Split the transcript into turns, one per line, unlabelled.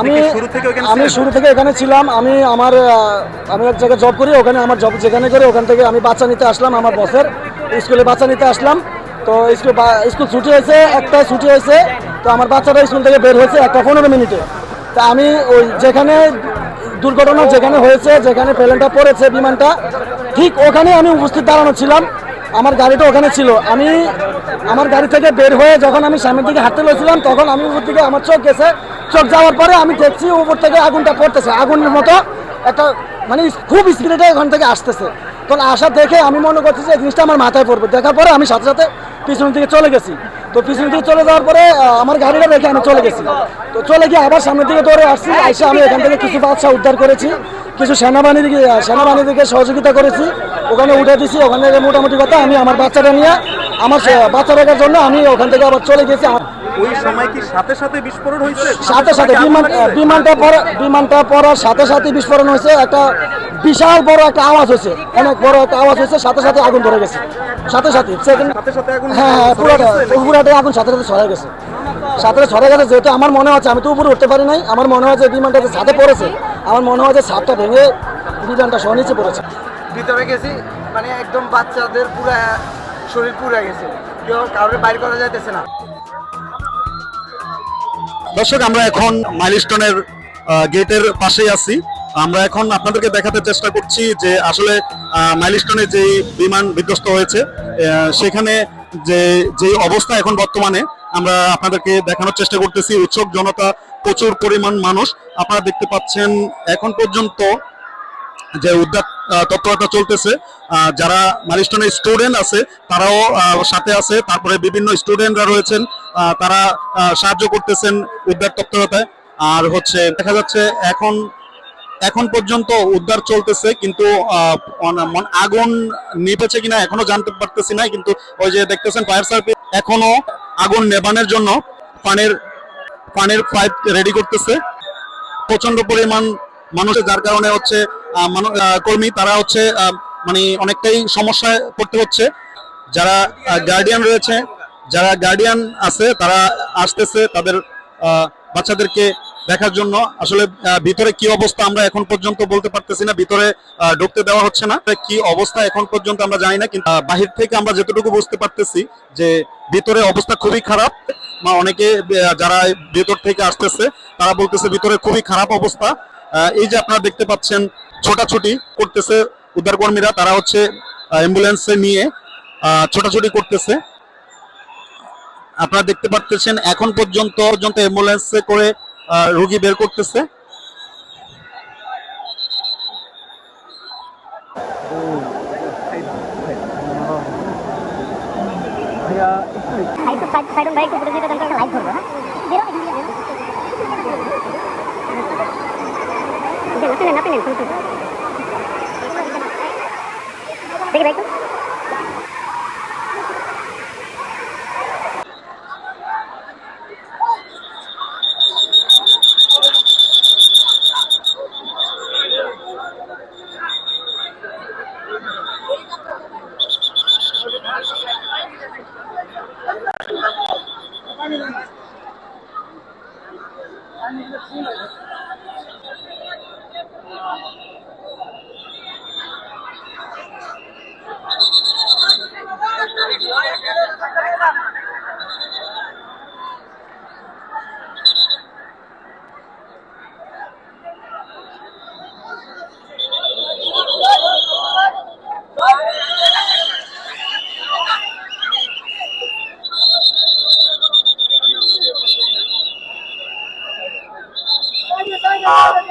আমি
শুরু থেকে
আমি শুরু থেকে এখানে ছিলাম। আমি আমার আমি এক জায়গায় জব করি ওখানে আমার জব যেখানে করি ওখান থেকে আমি বাচ্চা নিতে আসলাম আমার বসের স্কুলে বাচ্চা নিতে আসলাম। তো স্কুল স্কুল ছুটি হয়েছে একটা ছুটি হয়েছে। তো আমার বাচ্চাটা স্কুল থেকে বের হয়েছে একটা পনেরো মিনিটে। তা আমি ওই যেখানে দুর্ঘটনা যেখানে হয়েছে যেখানে প্লেনটা পড়েছে বিমানটা ঠিক ওখানে আমি উপস্থিত দাঁড়ানো ছিলাম। আমার গাড়িটা ওখানে ছিল। আমি আমার গাড়ি থেকে বের হয়ে যখন আমি সামনের দিকে হাঁটতে গেছিলাম তখন আমি উপর দিকে আমার চোখ গেছে। চোখ যাওয়ার পরে আমি দেখছি উপর থেকে আগুনটা পড়তেছে। আগুনের মতো একটা মানে খুব স্পিডে ওখান থেকে আসতেছে। তখন আসা দেখে আমি মনে করছি যে জিনিসটা আমার মাথায় পড়বে। দেখার পরে আমি সাথে সাথে পিছন দিকে চলে গেছি। তো পিছন দিকে চলে যাওয়ার পরে আমার গাড়িটা রেখে আমি চলে গেছি। তো চলে গিয়ে আবার সামনের দিকে দৌড়ে আসছি। এসে আমি এখান থেকে কিছু বাচ্চা উদ্ধার করেছি। কিছু সেনাবাহিনীকে সেনাবাহিনীকে সহযোগিতা করেছি। ওখানে উঠে দিছি। ওখানে মোটামুটি কথা আমি আমার বাচ্চাটা নিয়ে, আমার বাচ্চা রাখার জন্য আমি ওখান থেকে আবার চলে গেছি।
ওই সময় কি সাথে সাথে বিস্ফোরণ হয়েছে?
সাথে সাথে বিমান বিমানটা পড়া বিমানটা পড়ার সাথে সাথে বিস্ফোরণ হয়েছে। একটা বিশাল বড় একটা আওয়াজ হয়েছে। অনেক বড় একটা আওয়াজ হয়েছে। সাথে সাথে আগুন ধরে গেছে। সাথে সাথে হ্যাঁ হ্যাঁ পুরোটা
গেছে?
পুরোটা আগুন সাথে সাথে ছড়াই গেছে। সাথে সাথে গেছে যেহেতু আমার মনে হচ্ছে আমি তো উপরে উঠতে পারি নাই। আমার মনে হয় যে বিমানটা যে ছাদে পড়েছে আমার মনে হয় যে ছাদটা ভেঙে বিমানটা সহ নিচে পড়েছে।
ভিতরে গেছি মানে একদম বাচ্চাদের পুরা শরীর পুরা গেছে। কেউ কারোর বাইর করা যাইতেছে না।
দর্শক, আমরা এখন মাইলস্টোনের গেটের পাশেই আছি। আমরা এখন আপনাদেরকে দেখাতে চেষ্টা করছি যে আসলে মাইলস্টোনে যেই বিমান বিধ্বস্ত হয়েছে সেখানে যে যে অবস্থা এখন বর্তমানে, আমরা আপনাদেরকে দেখানোর চেষ্টা করতেছি। উৎসব জনতা প্রচুর পরিমাণ মানুষ। আপনারা দেখতে পাচ্ছেন, এখন পর্যন্ত যে আহ, তৎপরতা চলতেছে যারা মাইলস্টোনের স্টুডেন্ট আছে তারাও সাথে আছে। তারপরে বিভিন্ন স্টুডেন্টরা রয়েছেন তারা সাহায্য করতেছেন উদ্ধার তৎপরতায়। আর হচ্ছে দেখা যাচ্ছে এখন এখন পর্যন্ত উদ্ধার চলতেছে কিন্তু আগুন নিভেছে কিনা এখনও জানতে পারতেছি না কিন্তু ওই যে দেখতেছেন ফায়ার সার্ভিস এখনও আগুন নেবানোর জন্য পানের পানের পাইপ রেডি করতেছে। প্রচণ্ড পরিমাণ মানুষ, যার কারণে হচ্ছে কর্মী, তারা হচ্ছে মানে অনেকটাই সমস্যায় পড়তে হচ্ছে। যারা গার্ডিয়ান রয়েছে, যারা গার্ডিয়ান আছে, তারা আসতেছে তাদের বাচ্চাদেরকে দেখার জন্য। আসলে ভিতরে কি অবস্থা আমরা এখন পর্যন্ত বলতে পারতেছি না, ভিতরে ঢুকতে দেওয়া হচ্ছে না। কি অবস্থা এখন পর্যন্ত আমরা জানি না, কিন্তু বাহির থেকে আমরা যতটুকু বুঝতে পারতেছি যে ভিতরে অবস্থা খুবই খারাপ। অনেকে যারা ভেতর থেকে আসতেছে, তারা বলতেছে ভিতরে খুবই খারাপ অবস্থা। এই যে আপনারা দেখতে পাচ্ছেন, ছোটাছুটি করতেছে উদ্ধার কর্মীরা তারা হচ্ছে অ্যাম্বুলেন্সে নিয়ে ছোটাছুটি করতেছে। আপনারা দেখতে পাচ্ছেন এখন পর্যন্ত পর্যন্ত অ্যাম্বুলেন্সে করে রোগী বের করতেছে।
ভাই ধরবো হ্যাঁ? নিন দেখি ভাই Thank you. Oh.